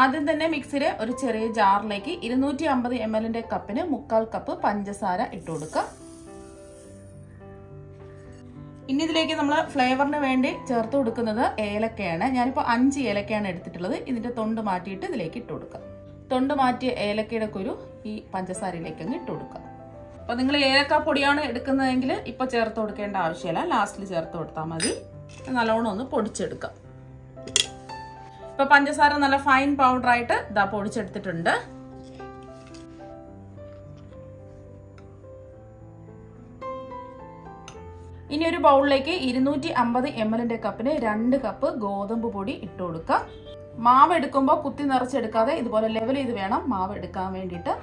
ആദ്യം തന്നെ മിക്സിയിൽ ഒരു ചെറിയ ജാറിലേക്ക് ഇരുന്നൂറ്റി അമ്പത് എം എല്ലിന്റെ കപ്പിന് മുക്കാൽ കപ്പ് പഞ്ചസാര ഇട്ട് കൊടുക്കുക. ഇനി ഇതിലേക്ക് നമ്മൾ ഫ്ലേവറിന് വേണ്ടി ചേർത്ത് കൊടുക്കുന്നത് ഏലക്കയാണ്. ഞാനിപ്പോൾ അഞ്ച് ഏലക്കയാണ് എടുത്തിട്ടുള്ളത്. ഇതിന്റെ തൊണ്ട് മാറ്റിയിട്ട് ഇതിലേക്ക് ഇട്ട് കൊടുക്കുക. തൊണ്ട് മാറ്റിയ ഏലക്കയുടെ കുരു ഈ പഞ്ചസാരയിലേക്ക് അങ്ങ് ഇട്ട് കൊടുക്കുക. അപ്പോൾ നിങ്ങൾ ഏലക്ക പൊടിയാണ് എടുക്കുന്നതെങ്കിൽ ഇപ്പോൾ ചേർത്ത് കൊടുക്കേണ്ട ആവശ്യമില്ല. ലാസ്റ്റിൽ ചേർത്ത് കൊടുത്താൽ മതി. നല്ലോണം ഒന്ന് പൊടിച്ചെടുക്കാം. ഇപ്പൊ പഞ്ചസാര നല്ല ഫൈൻ പൗഡർ ആയിട്ട് ഇതാ പൊടിച്ചെടുത്തിട്ടുണ്ട്. ഇനി ഒരു ബൗളിലേക്ക് ഇരുന്നൂറ്റി അമ്പത് എം എല്ലിന്റെ കപ്പിന് രണ്ട് കപ്പ് ഗോതമ്പ് പൊടി ഇട്ട് കൊടുക്കുക മാവ് എടുക്കുമ്പോൾ കുത്തി നിറച്ചെടുക്കാതെ ഇതുപോലെ ലെവൽ ചെയ്ത് വേണം മാവ് എടുക്കാൻ വേണ്ടിയിട്ട്.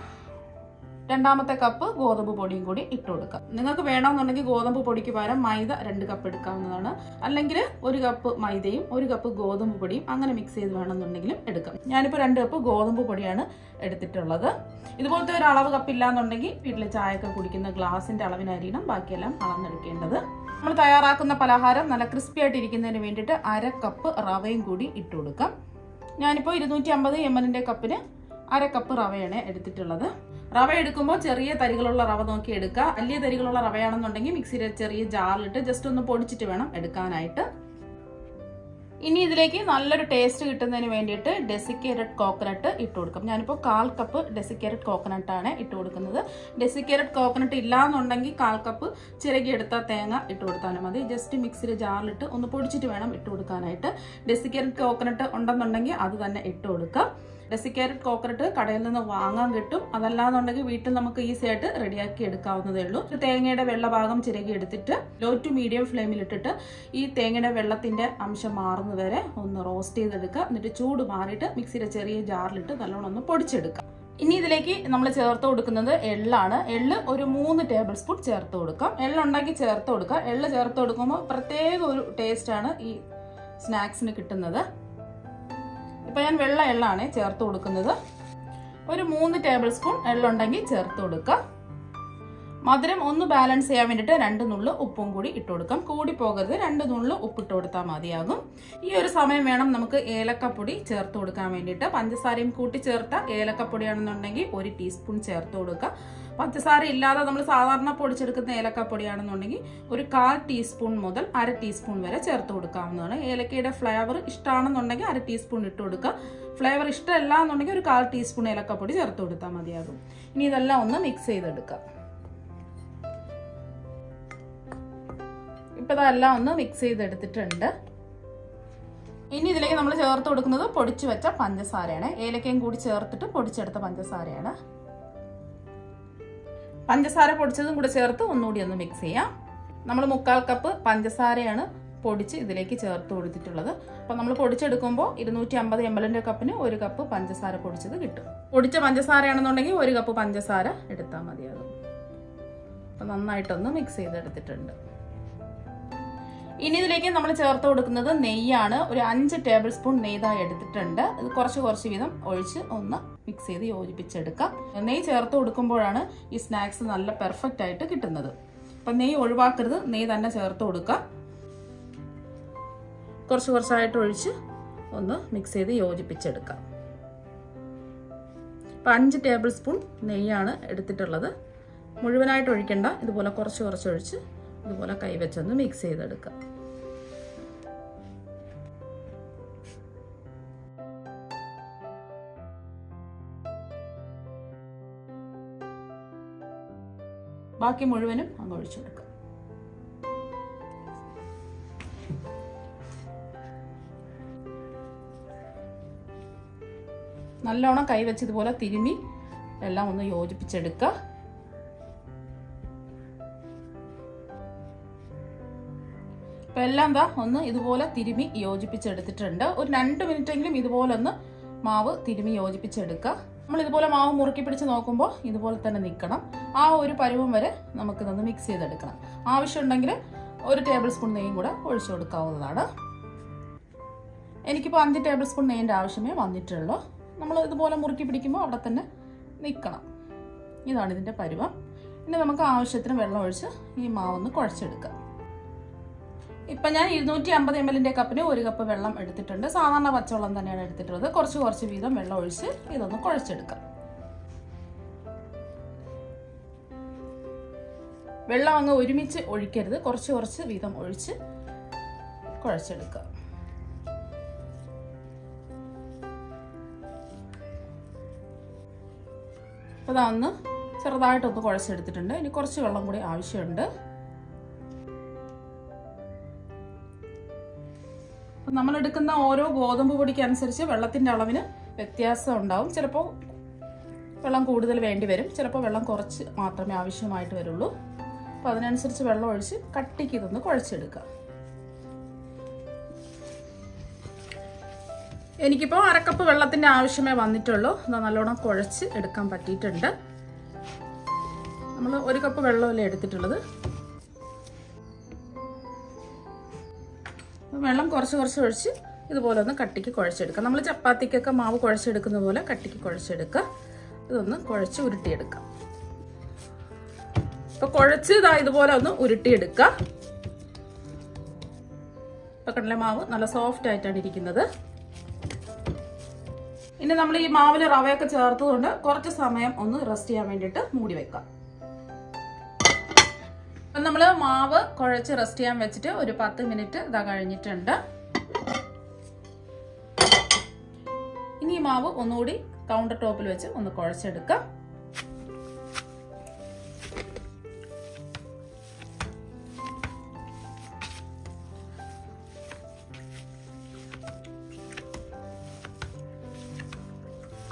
രണ്ടാമത്തെ കപ്പ് ഗോതമ്പ് പൊടിയും കൂടി ഇട്ട് കൊടുക്കാം. നിങ്ങൾക്ക് വേണമെന്നുണ്ടെങ്കിൽ ഗോതമ്പ് പൊടിക്ക് പകരം മൈദ രണ്ട് കപ്പ് എടുക്കാവുന്നതാണ്. അല്ലെങ്കിൽ ഒരു കപ്പ് മൈദയും ഒരു കപ്പ് ഗോതമ്പ് പൊടിയും അങ്ങനെ മിക്സ് ചെയ്ത് വേണമെന്നുണ്ടെങ്കിലും എടുക്കാം. ഞാനിപ്പോൾ രണ്ട് കപ്പ് ഗോതമ്പ് പൊടിയാണ് എടുത്തിട്ടുള്ളത്. ഇതുപോലത്തെ ഒരു അളവ് കപ്പ് ഇല്ലാന്നുണ്ടെങ്കിൽ വീട്ടിൽ ചായയൊക്കെ കുടിക്കുന്ന ഗ്ലാസിന്റെ അളവിനായിരിക്കണം ബാക്കിയെല്ലാം അളന്നെടുക്കേണ്ടത്. നമ്മൾ തയ്യാറാക്കുന്ന പലഹാരം നല്ല ക്രിസ്പി ആയിട്ട് ഇരിക്കുന്നതിന് വേണ്ടിയിട്ട് അര കപ്പ് റവയും കൂടി ഇട്ട് കൊടുക്കാം. ഞാനിപ്പോൾ ഇരുന്നൂറ്റി അമ്പത് എം എല്ലിന്റെ കപ്പിന് അര കപ്പ് റവയാണ് എടുത്തിട്ടുള്ളത്. റവ എടുക്കുമ്പോൾ ചെറിയ തരികളുള്ള റവ നോക്കി എടുക്കുക. വലിയ തരികളുള്ള റവയാണെന്നുണ്ടെങ്കിൽ മിക്സിയിൽ ചെറിയ ജാറിലിട്ട് ജസ്റ്റ് ഒന്ന് പൊടിച്ചിട്ട് വേണം എടുക്കാനായിട്ട്. ഇനി ഇതിലേക്ക് നല്ലൊരു ടേസ്റ്റ് കിട്ടുന്നതിന് വേണ്ടിയിട്ട് ഡെസിക്കേറ്റഡ് കോക്കനട്ട് ഇട്ട് കൊടുക്കും. ഞാനിപ്പോൾ കാൽ കപ്പ് ഡെസിക്കേറ്റഡ് കോക്കനട്ട് ആണ് ഇട്ട് കൊടുക്കുന്നത്. ഡെസിക്കേറ്റഡ് കോക്കനട്ട് ഇല്ലാന്നുണ്ടെങ്കിൽ കാൽ കപ്പ് ചിരകിയെടുത്ത തേങ്ങ ഇട്ട് കൊടുത്താലും മതി. ജസ്റ്റ് മിക്സിയിൽ ജാറിലിട്ട് ഒന്ന് പൊടിച്ചിട്ട് വേണം ഇട്ട് കൊടുക്കാനായിട്ട്. ഡെസിക്കേറ്റഡ് കോക്കനട്ട് ഉണ്ടെന്നുണ്ടെങ്കിൽ അത് തന്നെ ഇട്ട് കൊടുക്കാം ഡെസിക്കേറ്റഡ് കോക്കനട്ട് കടയിൽ നിന്ന് വാങ്ങാൻ കിട്ടും. അതല്ലാന്നുണ്ടെങ്കിൽ വീട്ടിൽ നമുക്ക് ഈസി ആയിട്ട് റെഡിയാക്കി എടുക്കാവുന്നതേ ഉള്ളൂ. തേങ്ങയുടെ വെള്ള ഭാഗം ചിരകി എടുത്തിട്ട് ലോ ടു മീഡിയം ഫ്ലെയിമിൽ ഇട്ടിട്ട് ഈ തേങ്ങയുടെ വെള്ളത്തിന്റെ അംശം മാറുന്നത് വരെ ഒന്ന് റോസ്റ്റ് ചെയ്തെടുക്കുക. എന്നിട്ട് ചൂട് മാറിയിട്ട് മിക്സിയുടെ ചെറിയ ജാറിലിട്ട് നല്ലോണം ഒന്ന് പൊടിച്ചെടുക്കുക. ഇനി ഇതിലേക്ക് നമ്മൾ ചേർത്ത് കൊടുക്കുന്നത് എള്ളാണ്. എള്ള് ഒരു മൂന്ന് ടേബിൾ സ്പൂൺ ചേർത്ത് കൊടുക്കാം. എള്ളുണ്ടാക്കി ചേർത്ത് കൊടുക്കുക. എള്ള് ചേർത്ത് കൊടുക്കുമ്പോൾ പ്രത്യേക ഒരു ടേസ്റ്റാണ് ഈ സ്നാക്സിന് കിട്ടുന്നത്. ഇപ്പം ഞാൻ വെള്ള എള്ളാണ് ചേർത്ത് കൊടുക്കുന്നത്. ഒരു മൂന്ന് ടേബിൾ സ്പൂൺ എള്ളുണ്ടെങ്കിൽ ചേർത്ത് കൊടുക്കുക മധുരം ഒന്ന് ബാലൻസ് ചെയ്യാൻ വേണ്ടിയിട്ട് രണ്ട് നുള്ളു ഉപ്പും കൂടി ഇട്ട് കൊടുക്കാം. കൂടി പോകരുത് രണ്ട് നുള്ളു ഉപ്പിട്ട് കൊടുത്താൽ മതിയാകും. ഈ ഒരു സമയം വേണം നമുക്ക് ഏലക്കപ്പൊടി ചേർത്ത് കൊടുക്കാൻ വേണ്ടിയിട്ട്. പഞ്ചസാരയും കൂട്ടി ചേർത്ത ഏലക്കപ്പൊടിയാണെന്നുണ്ടെങ്കിൽ ഒരു ടീസ്പൂൺ ചേർത്ത് കൊടുക്കുക പഞ്ചസാര ഇല്ലാതെ നമ്മൾ സാധാരണ പൊടിച്ചെടുക്കുന്ന ഏലക്കപ്പൊടിയാണെന്നുണ്ടെങ്കിൽ ഒരു കാൽ ടീസ്പൂൺ മുതൽ അര ടീസ്പൂൺ വരെ ചേർത്ത് കൊടുക്കാവുന്നതാണ്. ഏലക്കയുടെ ഫ്ലേവർ ഇഷ്ടമാണെന്നുണ്ടെങ്കിൽ അര ടീസ്പൂൺ ഇട്ട് കൊടുക്കുക. ഫ്ലേവർ ഇഷ്ടമല്ല എന്നുണ്ടെങ്കിൽ ഒരു കാൽ ടീസ്പൂൺ ഏലക്കപ്പൊടി ചേർത്ത് കൊടുത്താൽ മതിയാകും. ഇനി ഇതെല്ലാം ഒന്ന് മിക്സ് ചെയ്തെടുക്കാം ഇപ്പം ഇതെല്ലാം ഒന്ന് മിക്സ് ചെയ്തെടുത്തിട്ടുണ്ട്. ഇനി ഇതിലേക്ക് നമ്മൾ ചേർത്ത് കൊടുക്കുന്നത് പൊടിച്ചു വെച്ച പഞ്ചസാരയാണ്. ഏലക്കയും കൂടി ചേർത്തിട്ട് പൊടിച്ചെടുത്ത പഞ്ചസാരയാണ്. പഞ്ചസാര പൊടിച്ചതും കൂടെ ചേർത്ത് ഒന്നുകൂടി ഒന്ന് മിക്സ് ചെയ്യാം. നമ്മൾ മുക്കാൽ കപ്പ് പഞ്ചസാരയാണ് പൊടിച്ച് ഇതിലേക്ക് ചേർത്ത് കൊടുത്തിട്ടുള്ളത്. അപ്പോൾ നമ്മൾ പൊടിച്ചെടുക്കുമ്പോൾ ഇരുന്നൂറ്റി അമ്പത് എം എല്ലിന്റെ കപ്പിന് ഒരു കപ്പ് പഞ്ചസാര പൊടിച്ചത് കിട്ടും. പൊടിച്ച പഞ്ചസാരയാണെന്നുണ്ടെങ്കിൽ ഒരു കപ്പ് പഞ്ചസാര എടുത്താൽ മതിയാകും. അപ്പോൾ നന്നായിട്ടൊന്ന് മിക്സ് ചെയ്തെടുത്തിട്ടുണ്ട്. ഇനി ഇതിലേക്ക് നമ്മൾ ചേർത്ത് കൊടുക്കുന്നത് നെയ്യാണ്. ഒരു അഞ്ച് ടേബിൾ സ്പൂൺ നെയ്തായി എടുത്തിട്ടുണ്ട്. ഇത് കുറച്ച് കുറച്ച് വീതം ഒഴിച്ച് ഒന്ന് മിക്സ് ചെയ്ത് യോജിപ്പിച്ചെടുക്കാം. നെയ്യ് ചേർത്ത് കൊടുക്കുമ്പോഴാണ് ഈ സ്നാക്സ് നല്ല പെർഫെക്റ്റ് ആയിട്ട് കിട്ടുന്നത്. അപ്പം നെയ്യ് ഒഴിവാക്കരുത്. നെയ്യ് തന്നെ ചേർത്ത് കൊടുക്കാം കുറച്ച് കുറച്ചായിട്ട് ഒഴിച്ച് ഒന്ന് മിക്സ് ചെയ്ത് യോജിപ്പിച്ചെടുക്കാം അപ്പം അഞ്ച് ടേബിൾ സ്പൂൺ നെയ്യാണ് എടുത്തിട്ടുള്ളത്. മുഴുവനായിട്ട് ഒഴിക്കണ്ട. ഇതുപോലെ കുറച്ച് കുറച്ച് ഒഴിച്ച് ഇതുപോലെ കൈവച്ചൊന്ന് മിക്സ് ചെയ്തെടുക്കാം ബാക്കി മുഴുവനും അങ്ങ് ഒഴിച്ചു കൊടുക്കുക നല്ലോണം കൈവച്ച് ഇതുപോലെ തിരുമി എല്ലാം ഒന്ന് യോജിപ്പിച്ചെടുക്കുക അപ്പം എല്ലാം എന്താ ഒന്ന് ഇതുപോലെ തിരുമി യോജിപ്പിച്ചെടുത്തിട്ടുണ്ട്. ഒരു രണ്ട് മിനിറ്റെങ്കിലും ഇതുപോലെ ഒന്ന് മാവ് തിരുമി യോജിപ്പിച്ചെടുക്കുക നമ്മൾ ഇതുപോലെ മാവ് മുറുക്കി പിടിച്ച് നോക്കുമ്പോൾ ഇതുപോലെ തന്നെ നിൽക്കണം ആ ഒരു പരുവം വരെ നമുക്ക് നിന്ന് മിക്സ് ചെയ്തെടുക്കണം. ആവശ്യമുണ്ടെങ്കിൽ ഒരു ടേബിൾ സ്പൂൺ നെയ്യും കൂടെ ഒഴിച്ചു കൊടുക്കാവുന്നതാണ്. എനിക്കിപ്പോൾ അഞ്ച് ടേബിൾ സ്പൂൺ നെയ്യിന്റെ ആവശ്യമേ വന്നിട്ടുള്ളൂ. നമ്മൾ ഇതുപോലെ മുറുക്കി പിടിക്കുമ്പോൾ അവിടെ തന്നെ നിൽക്കണം ഇതാണ് ഇതിന്റെ പരുവം. ഇനി നമുക്ക് ആവശ്യത്തിന് വെള്ളം ഒഴിച്ച് ഈ മാവൊന്ന് കുഴച്ചെടുക്കാം. ഇപ്പം ഞാൻ ഇരുന്നൂറ്റി അമ്പത് എം എല്ലിന്റെ കപ്പിന് ഒരു കപ്പ് വെള്ളം എടുത്തിട്ടുണ്ട്. സാധാരണ പച്ചവെള്ളം തന്നെയാണ് എടുത്തിട്ടുള്ളത്. കുറച്ച് കുറച്ച് വീതം വെള്ളം ഒഴിച്ച് ഇതൊന്ന് കുഴച്ചെടുക്കാം. വെള്ളം അങ്ങ് ഒരുമിച്ച് ഒഴിക്കരുത്. കുറച്ച് കുറച്ച് വീതം ഒഴിച്ച് കുഴച്ചെടുക്കുക അപ്പോൾ അതൊന്ന് ചെറുതായിട്ടൊന്ന് കുഴച്ചെടുത്തിട്ടുണ്ട്. ഇനി കുറച്ച് വെള്ളം കൂടി ആവശ്യമുണ്ട്. അപ്പം നമ്മൾ എടുക്കുന്ന ഓരോ ഗോതമ്പ് പൊടിക്ക് അനുസരിച്ച് വെള്ളത്തിന്റെ അളവിന് വ്യത്യാസം ഉണ്ടാവും. ചിലപ്പോൾ വെള്ളം കൂടുതൽ വേണ്ടി വരും. ചിലപ്പോൾ വെള്ളം കുറച്ച് മാത്രമേ ആവശ്യമായിട്ട് വരുള്ളൂ. അപ്പോൾ അതിനനുസരിച്ച് വെള്ളം ഒഴിച്ച് കട്ടിക്ക് ഇതൊന്ന് കുഴച്ചെടുക്കുക എനിക്കിപ്പോൾ അരക്കപ്പ് വെള്ളത്തിന്റെ ആവശ്യമേ വന്നിട്ടുള്ളൂ. എന്നാൽ നല്ലോണം കുഴച്ച് എടുക്കാൻ പറ്റിയിട്ടുണ്ട്. നമ്മൾ ഒരു കപ്പ് വെള്ളമല്ലേ എടുത്തിട്ടുള്ളത്? വെള്ളം കുറച്ച് കുറച്ച് ഒഴിച്ച് ഇതുപോലെ ഒന്ന് കട്ടിക്ക് കുഴച്ചെടുക്കുക നമ്മൾ ചപ്പാത്തിക്കൊക്കെ മാവ് കുഴച്ചെടുക്കുന്ന പോലെ കട്ടിക്ക് കുഴച്ചെടുക്കുക. ഇതൊന്ന് കുഴച്ച് ഉരുട്ടിയെടുക്കാം. ഇപ്പൊ കുഴച്ച് ഇതാ ഇതുപോലെ ഒന്ന് ഉരുട്ടിയെടുക്കുക. ഇപ്പം കടല മാവ് നല്ല സോഫ്റ്റ് ആയിട്ടാണ് ഇരിക്കുന്നത്. ഇനി നമ്മൾ ഈ മാവിൽ റവയൊക്കെ ചേർത്തുകൊണ്ട് കുറച്ച് സമയം ഒന്ന് റെസ്റ്റ് ചെയ്യാൻ വേണ്ടിയിട്ട് മൂടി വെക്കാം. അപ്പം നമ്മൾ മാവ് കുഴച്ച് റെസ്റ്റ് ചെയ്യാൻ വെച്ചിട്ട് ഒരു പത്ത് മിനിറ്റ് ഇതാ കഴിഞ്ഞിട്ടുണ്ട്. ഇനി ഈ മാവ് ഒന്നുകൂടി കൗണ്ടർ ടോപ്പിൽ വെച്ച് ഒന്ന് കുഴച്ചെടുക്കാം.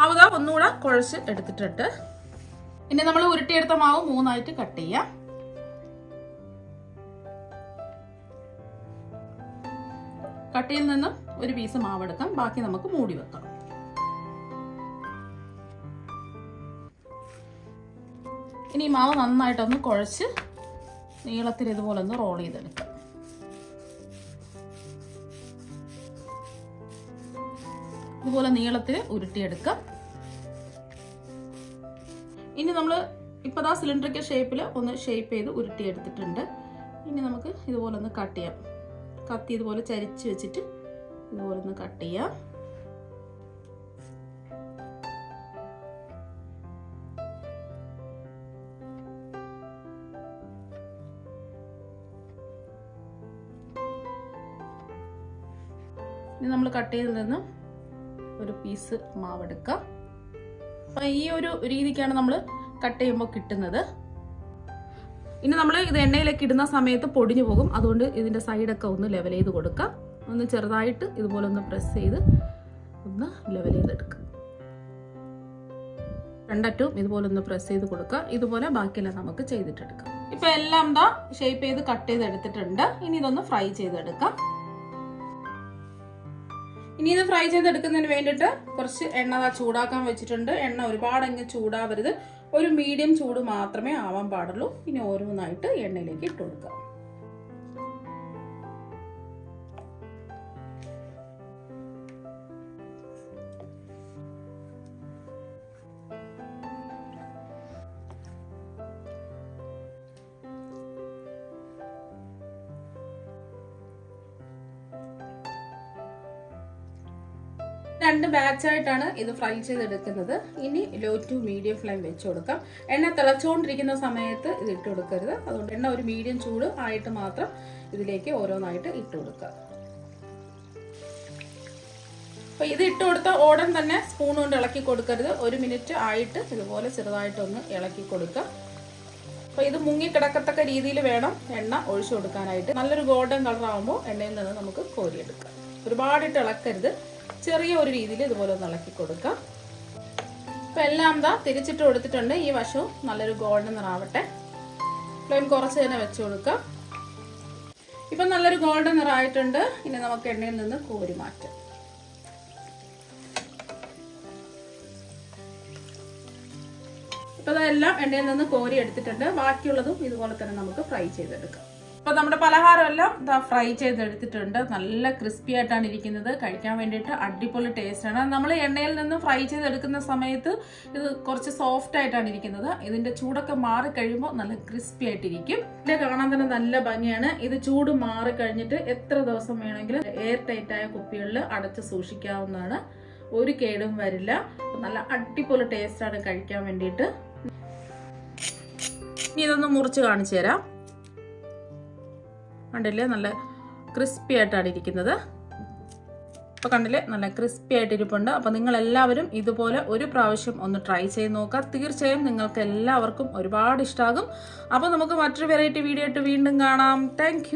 അവതാ ഒന്നുകൂടെ കുഴച്ച് എടുത്തിട്ടിട്ട് ഇനി നമ്മൾ ഉരുട്ടിയെടുത്ത മാവ് മൂന്നായിട്ട് കട്ട് ചെയ്യാം. കട്ടിയിൽ നിന്നും ഒരു പീസ് മാവെടുക്കാം ബാക്കി നമുക്ക് മൂടി വെക്കാം. ഇനി ഈ മാവ് നന്നായിട്ടൊന്ന് കുഴച്ച് നീളത്തിൽ ഇതുപോലെ ഒന്ന് റോൾ ചെയ്തെടുക്കാം. ഇതുപോലെ നീളത്തിൽ ഉരുട്ടിയെടുക്കാം. ഇനി നമ്മൾ ഇപ്പോൾ ആ സിലിണ്ടറിക്കൽ ഷേപ്പിൽ ഒന്ന് ഷേപ്പ് ചെയ്ത് ഉരുട്ടിയെടുത്തിട്ടുണ്ട്. ഇനി നമുക്ക് ഇതുപോലെ ഒന്ന് കട്ട് ചെയ്യാം. കത്തി ഇതുപോലെ ചരിച്ച് വെച്ചിട്ട് ഇതുപോലെ ഒന്ന് കട്ട് ചെയ്യാം. ഇനി നമ്മൾ കട്ട് ചെയ്ത് നിന്ന് ഒരു പീസ് മാവെടുക്കാം. അപ്പം ഈ ഒരു രീതിക്കാണ് നമ്മൾ കട്ട് ചെയ്യുമ്പോൾ കിട്ടുന്നത്. ഇനി നമ്മൾ ഇത് എണ്ണയിലേക്ക് ഇടുന്ന സമയത്ത് പൊടിഞ്ഞു പോകും. അതുകൊണ്ട് ഇതിന്റെ സൈഡൊക്കെ ഒന്ന് ലെവൽ ചെയ്ത് കൊടുക്കാം. ഒന്ന് ചെറുതായിട്ട് ഇതുപോലെ ഒന്ന് പ്രസ് ചെയ്ത് ഒന്ന് ലെവൽ ചെയ്തെടുക്കാം. രണ്ടറ്റും ഇതുപോലെ ഒന്ന് പ്രസ് ചെയ്ത് കൊടുക്കുക ഇതുപോലെ ബാക്കിയെല്ലാം നമുക്ക് ചെയ്തിട്ടെടുക്കാം. ഇപ്പൊ എല്ലാം ദാ ഷേപ്പ് ചെയ്ത് കട്ട് ചെയ്ത് എടുത്തിട്ടുണ്ട്. ഇനി ഇതൊന്ന് ഫ്രൈ ചെയ്തെടുക്കാം. ഇനി ഇത് ഫ്രൈ ചെയ്തെടുക്കുന്നതിന് വേണ്ടിയിട്ട് കുറച്ച് എണ്ണ ചൂടാക്കാൻ വെച്ചിട്ടുണ്ട്. എണ്ണ ഒരുപാട് അങ്ങ് ചൂടാവരുത്. ഒരു മീഡിയം ചൂട് മാത്രമേ ആവാൻ പാടുള്ളൂ. ഇനി ഓരോന്നായിട്ട് എണ്ണയിലേക്ക് ഇട്ട് കൊടുക്കാം. രണ്ട് ബാച്ച് ആയിട്ടാണ് ഇത് ഫ്രൈ ചെയ്തെടുക്കുന്നത്. ഇനി ലോ ടു മീഡിയം ഫ്ലെയിം വെച്ച് കൊടുക്കാം. എണ്ണ തിളച്ചുകൊണ്ടിരിക്കുന്ന സമയത്ത് ഇത് ഇട്ട് കൊടുക്കരുത്. അതുകൊണ്ട് എണ്ണ ഒരു മീഡിയം ചൂട് ആയിട്ട് മാത്രം ഇതിലേക്ക് ഓരോന്നായിട്ട് ഇട്ട് കൊടുക്കുക. അപ്പോൾ ഇത് ഇട്ട് കൊടുത്ത ഓടൻ തന്നെ സ്പൂൺ കൊണ്ട് ഇളക്കി കൊടുക്കരുത്. ഒരു മിനിറ്റ് ആയിട്ട് ഇതുപോലെ ചെറുതായിട്ടൊന്ന് ഇളക്കി കൊടുക്കുക. അപ്പോൾ ഇത് മുങ്ങി കിടക്കത്തക്ക രീതിയിൽ വേണം എണ്ണ ഒഴിച്ചു കൊടുക്കാനായിട്ട്. നല്ലൊരു ഗോൾഡൻ കളർ ആകുമ്പോൾ എണ്ണയിൽ നിന്ന് നമുക്ക് കോരിയെടുക്കാം. ഒരുപാടിട്ട് ഇളക്കരുത്. ചെറിയ ഒരു രീതിയിൽ ഇതുപോലെ ഒന്ന് ഇളക്കി കൊടുക്കാം. ഇപ്പം എല്ലാം എന്താ തിരിച്ചിട്ട് കൊടുത്തിട്ടുണ്ട്. ഈ വശവും നല്ലൊരു ഗോൾഡൻ നിറാവട്ടെ ഫ്ലെയിം കുറച്ച് തന്നെ വെച്ച് കൊടുക്കാം. ഇപ്പം നല്ലൊരു ഗോൾഡൻ നിറായിട്ടുണ്ട് ഇനി നമുക്ക് എണ്ണയിൽ നിന്ന് കോരി മാറ്റാം. ഇപ്പം അതെല്ലാം എണ്ണയിൽ നിന്ന് കോരി എടുത്തിട്ടുണ്ട്. ബാക്കിയുള്ളതും ഇതുപോലെ തന്നെ നമുക്ക് ഫ്രൈ ചെയ്തെടുക്കാം. അപ്പോൾ നമ്മുടെ പലഹാരം എല്ലാം ഇതാ ഫ്രൈ ചെയ്തെടുത്തിട്ടുണ്ട്. നല്ല ക്രിസ്പി ആയിട്ടാണ് ഇരിക്കുന്നത്. കഴിക്കാൻ വേണ്ടിയിട്ട് അടിപൊളി ടേസ്റ്റ് ആണ്. നമ്മൾ എണ്ണയിൽ നിന്ന് ഫ്രൈ ചെയ്തെടുക്കുന്ന സമയത്ത് ഇത് കുറച്ച് സോഫ്റ്റ് ആയിട്ടാണ് ഇരിക്കുന്നത്. ഇതിന്റെ ചൂടൊക്കെ മാറി കഴിയുമ്പോൾ നല്ല ക്രിസ്പി ആയിട്ടിരിക്കും. ഇത് കാണാൻ തന്നെ നല്ല ഭംഗിയാണ്. ഇത് ചൂട് മാറി കഴിഞ്ഞിട്ട് എത്ര ദിവസം വേണമെങ്കിലും എയർ ടൈറ്റ് ആയ കുപ്പികളിൽ അടച്ച് സൂക്ഷിക്കാവുന്നതാണ്. ഒരു കേടും വരില്ല. നല്ല അടിപൊളി ടേസ്റ്റ് ആണ് കഴിക്കാൻ വേണ്ടിയിട്ട്. ഇനി ഇതൊന്ന് മുറിച്ച് കാണിച്ചു തരാം. കണ്ടില്ലേ? നല്ല ക്രിസ്പി ആയിട്ടാണ് ഇരിക്കുന്നത്. അപ്പോൾ കണ്ടില്ലേ? നല്ല ക്രിസ്പി ആയിട്ട് ഇരിപ്പുണ്ട്. അപ്പോൾ നിങ്ങളെല്ലാവരും ഇതുപോലെ ഒരു പ്രാവശ്യം ഒന്ന് ട്രൈ ചെയ്ത് നോക്കുക. തീർച്ചയായും നിങ്ങൾക്ക് എല്ലാവർക്കും ഒരുപാട് ഇഷ്ടമാകും അപ്പോൾ നമുക്ക് മറ്റൊരു വെറൈറ്റി വീഡിയോ ആയിട്ട് വീണ്ടും കാണാം. താങ്ക്